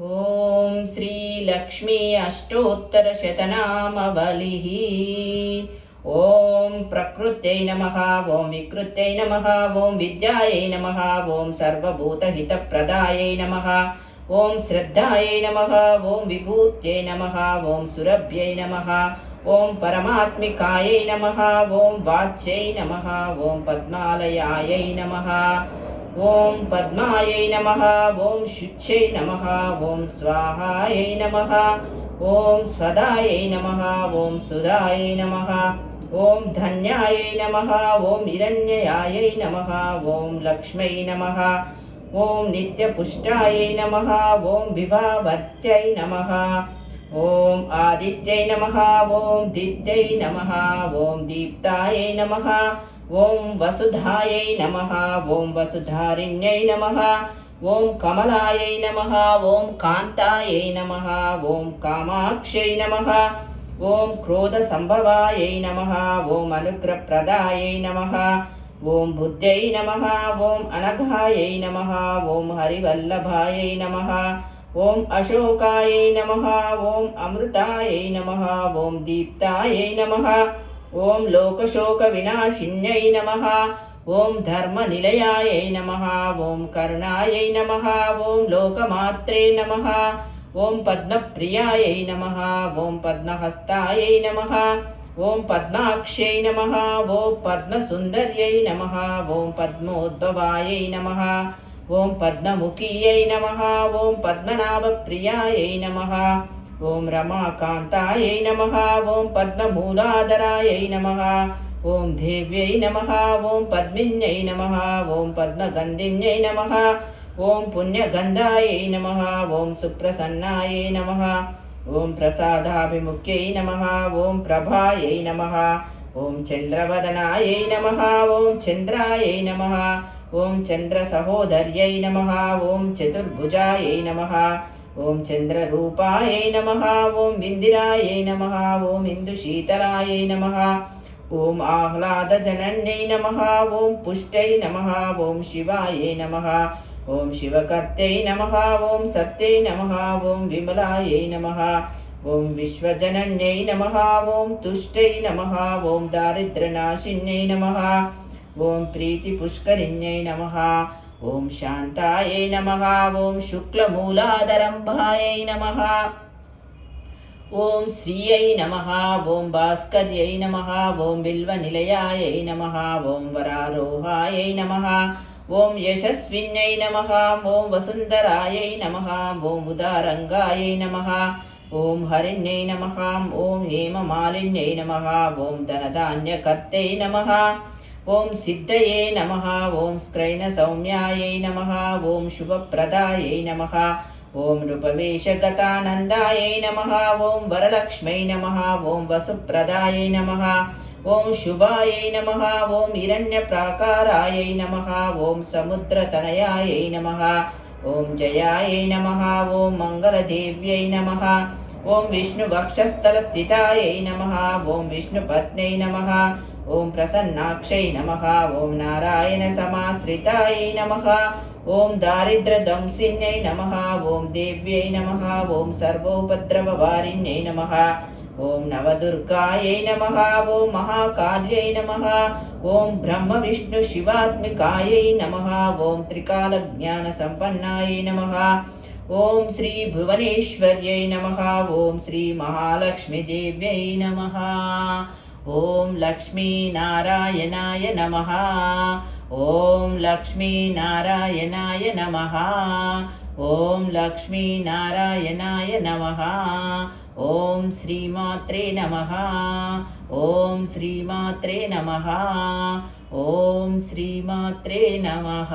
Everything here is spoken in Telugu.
ॐ श्रीलक्ष्मी अष्टोत्तरशतनामबलिः ॐ प्रकृत्यै नमः ॐ विकृत्यै नमः ॐ विद्यायै नमः ॐ सर्वभूतहितप्रदायै नमः ॐ श्रद्धायै नमः ॐ विभूत्यै नमः ॐ सुरभ्यै नमः ॐ परमात्मिकायै नमः ॐ वाच्यै नमः ॐ पद्मालयायै नमः ఓం పద్మాయై నమ ఓం శుచ్చై నమ ఓం స్వాహాయై నమ ఓం స్వదాయై నమ ఓం సుధాయై నమ ఓం ధన్యాయై నమ ఓం హిరణ్యయాయై నమ ఓం లక్ష్మై నమ ఓం నిత్యపుష్టాయై నమ ఓం వివావర్త్యై నమ ఓం ఆదిత్యై నమ ఓం దిత్యై నమ ఓం దీప్తాయై నమ ఓం వసుధాయై నమ ఓం వసుధారిణ్యై నమ ఓం కమలాయై నమ ఓం కాంతాయై నమ ఓం కామాక్షై నమ ఓం క్రోధ సంభవాయై నమ ఓం అనుగ్రహప్రదాయై నమ ఓం బుద్ధై నమ ఓం అనఘాయై నమ ఓం హరివల్లభాయై నమ ఓం అశోకాయై నమ ఓం అమృతాయై నమ ఓం దీప్తాయై నమ ఓం లోకశోక వినాశిన్యై నమ. ఓం ధర్మ నిలయాయై నమ. ఓం కరుణాయై నమ. ఓం లోకమాత్రే నమ. ఓం పద్మప్రియాయై నమ. ఓం పద్మహస్తాయై నమ. ఓం పద్మాక్షై నమ. ఓం పద్మసుందర్యై నమ. ఓం పద్మోద్భవాయై నమ. ఓం పద్మముఖీయై నమ. ఓం పద్మనాభప్రియాయై నమ. ఓం రమాకాంతాయై నమ ఓం పద్మమూలాధరాయై నమ ఓం దేవ్యై నమ ఓం పద్మిన్యై నమ ఓం పద్మగంధిన్యై నమ ఓం పుణ్యగంధాయై నమ ఓం సుప్రసన్నాయై నమ ఓం ప్రసాదాభిముఖ్యై నమ ఓం ప్రభాయై నమ ఓం చంద్రవదనాయై నమ ఓం చంద్రాయై నమ ఓం చంద్రసహోదర్యై నమ ఓం చతుర్భుజాయై నమ ఓం చంద్రరూపాయ నమ ఓం ఇందిరాయ నమ ఓం ఇందుశీతలాయ నమ ఓం ఆహ్లాదజనన్యై నమ ఓం పుష్టై నమ ఓం శివాయ నమ ఓం శివకర్తై నమ ఓం సత్యై నమ ఓం విమలాయ నమ ఓం విశ్వజనన్యై నమ ఓం తుష్టై నమ ఓం దారిద్రనాశిన్యై నమ ఓం ప్రీతిపుష్కరిణ్యై నమ ఓం శాంతాయై నమ ఓం శుక్లమూలాదరంభాయై నమ ఓం శ్రీయై నమ ఓం భాస్కర్యై నమ ఓం బిల్వనిలయాయై నమ ఓం వరారోహాయై నమ ఓం యశస్విన్యై నమ ఓం వసుంధరాయై నమ ఓం ఉదారంగాయై నమ ఓం హరిణ్యై నమ ఓం హేమమాలిన్యై నమ ఓం ధనధాన్యకర్తై నమ ఓం సిద్ధయే నమ ఓం స్క్రైన సౌమ్యాయై నమ ఓం శుభప్రదాయై నమ ఓం నృపవేశగతానందాయై నమ ఓం వరలక్ష్మై నమ ఓం వసుప్రదాయై నమ ఓం శుభాయై నమ ఓం హిరణ్యప్రాకారాయై నమ ఓం సముద్రతనయాయై నమ ఓం జయాయై నమ ఓం మంగళదేవ్యై నమ ఓం విష్ణువక్షస్థలస్థితాయై నమ ఓం విష్ణుపత్నై నమ ఓం ప్రసన్నాక్షై నమ ఓం నారాయణ సమాశ్రితాయ నమ ఓం దారిద్ర్యదంసిన్యై నమ ఓం దేవ్యై నమ ఓం సర్వోపద్రవవారిణ్యై నమ ఓం నవదుర్గాయై నమ ఓం మహాకాళ్యై నమ ఓం బ్రహ్మ విష్ణు శివాత్మికాయై నమ ఓం త్రికాలజ్ఞాన సంపన్నాయై నమ ఓం శ్రీ ఓం లక్ష్మీనారాయణాయ నమ. ఓం లక్ష్మీనారాయణాయ నమ. ఓం లక్ష్మీనారాయణాయ నమ. ఓం శ్రీమాత్రే నమ. ఓం శ్రీమాత్రే నమ. ఓం శ్రీమాత్రే నమ.